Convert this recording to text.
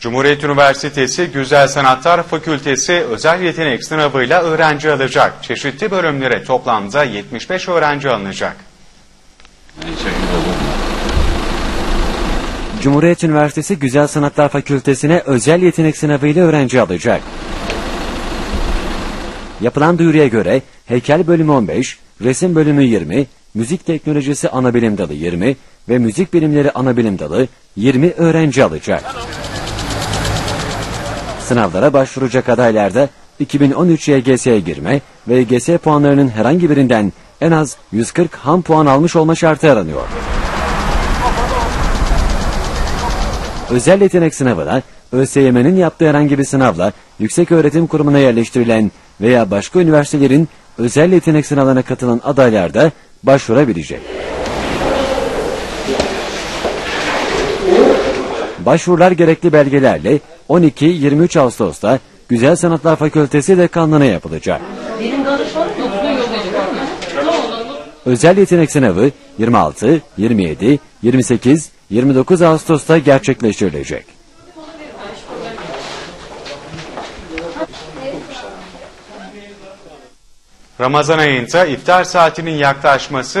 Cumhuriyet Üniversitesi Güzel Sanatlar Fakültesi özel yetenek sınavıyla öğrenci alacak. Çeşitli bölümlere toplamda 75 öğrenci alınacak. Cumhuriyet Üniversitesi Güzel Sanatlar Fakültesine özel yetenek sınavıyla öğrenci alacak. Yapılan duyuruya göre heykel bölümü 15, resim bölümü 20, müzik teknolojisi anabilim dalı 20 ve müzik bilimleri anabilim dalı 20 öğrenci alacak. Sınavlara başvuracak adaylarda 2013 YGS'ye girme ve YGS puanlarının herhangi birinden en az 140 ham puan almış olma şartı aranıyor. Özel yetenek sınavına ÖSYM'nin yaptığı herhangi bir sınavla yüksek öğretim kurumuna yerleştirilen veya başka üniversitelerin özel yetenek sınavlarına katılan adaylar da başvurabilecek. Başvurular gerekli belgelerle 12-23 Ağustos'ta Güzel Sanatlar Fakültesi dekanlığına yapılacak. Özel yetenek sınavı 26, 27, 28, 29 Ağustos'ta gerçekleştirilecek. Ramazan ayında iftar saatinin yaklaşması